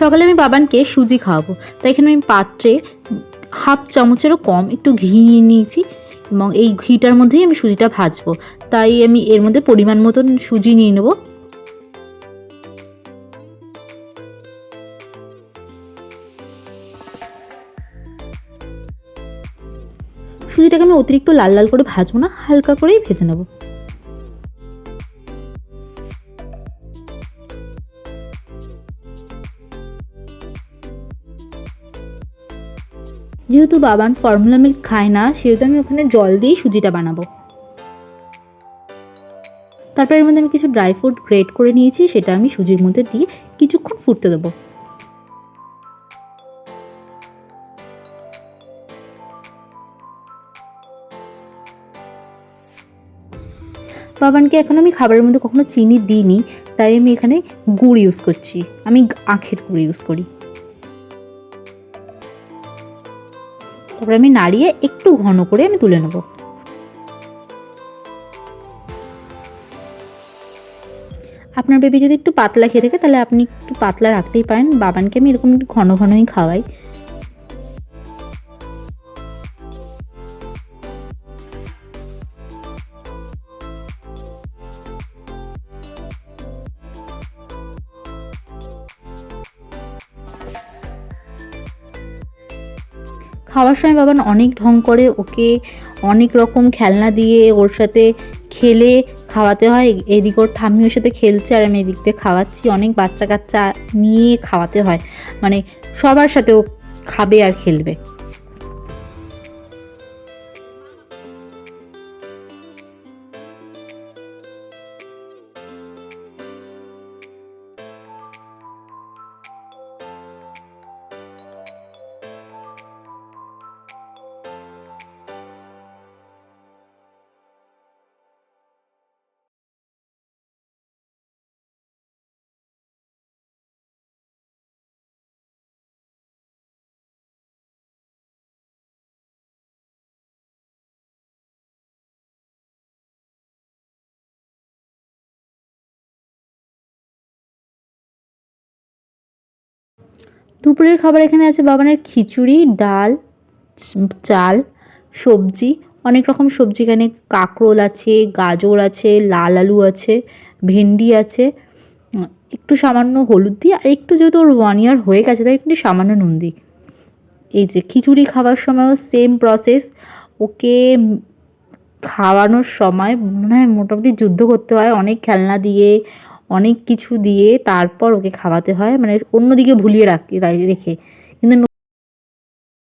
সকালে আমি বাবানকে সুজি খাওয়াবো। তাই এখানে আমি পাত্রে হাফ চামচেরও কম একটু ঘি নিয়ে নিয়েছি এবং এই ঘিটার মধ্যেই আমি সুজিটা ভাজবো। তাই আমি এর মধ্যে পরিমাণ মতন সুজি নিয়ে নেব। সুজিটাকে আমি অতিরিক্ত লাল লাল করে ভাজবো না, হালকা করেই ভেজে নেব। যেহেতু বাবান ফর্মুলা মিল্ক খায় না, সেহেতু আমি ওখানে জল দিয়েই সুজিটা বানাবো। তারপর এর মধ্যে আমি কিছু ড্রাই ফ্রুট গ্রেট করে নিয়েছি, সেটা আমি সুজির মধ্যে দিয়ে কিছুক্ষণ ফুটতে দেবো। বাবানকে এখন আমি খাবারের মধ্যে কখনো চিনি দিইনি, তাই আমি এখানে গুড় ইউজ করছি। আমি আখের গুড় ইউজ করি। তারপর আমি নাড়িয়ে একটু ঘন করে আমি তুলে নেব। আপনার বেবি যদি একটু পাতলা খেয়ে থাকে, তাহলে আপনি একটু পাতলা রাখতেই পারেন। বাবানকে আমি এরকম একটু ঘন ঘনই খাওয়াই। খাওয়ার সময় বাবান অনেক ঢং করে ওকে অনেক রকম খেলনা দিয়ে ওর সাথে খেলে খাওয়াতে হয়। এদিক ওর ঠাম্মি ওর সাথে খেলছে আর আমি এদিক দিয়ে খাওয়াচ্ছি। অনেক বাচ্চা কাচ্চা নিয়ে খাওয়াতে হয়। মানে সবার সাথে ও খাবে আর খেলবে। দুপুরের খাবার এখানে আছে বাবানের খিচুড়ি, ডাল, চাল, সবজি। অনেক রকম সবজি এখানে। কাঁকরোল আছে, গাজর আছে, লাল আলু আছে, ভেন্ডি আছে। একটু সামান্য হলুদ দিয়ে, আর একটু যেহেতু ওর ওয়ান ইয়ার হয়ে গেছে, তাই একটু সামান্য নুন দিই। এই যে খিচুড়ি খাওয়ার সময়ও সেম প্রসেস ওকে খাওয়ানোর সময় মনে হয় মোটামুটি যুদ্ধ করতে হয়, অনেক খেলনা দিয়ে অনেক কিছু দিয়ে তারপর ওকে খাওয়াতে হয় মানে অন্যদিকে ভুলিয়ে রাখি রেখে। কিন্তু আমি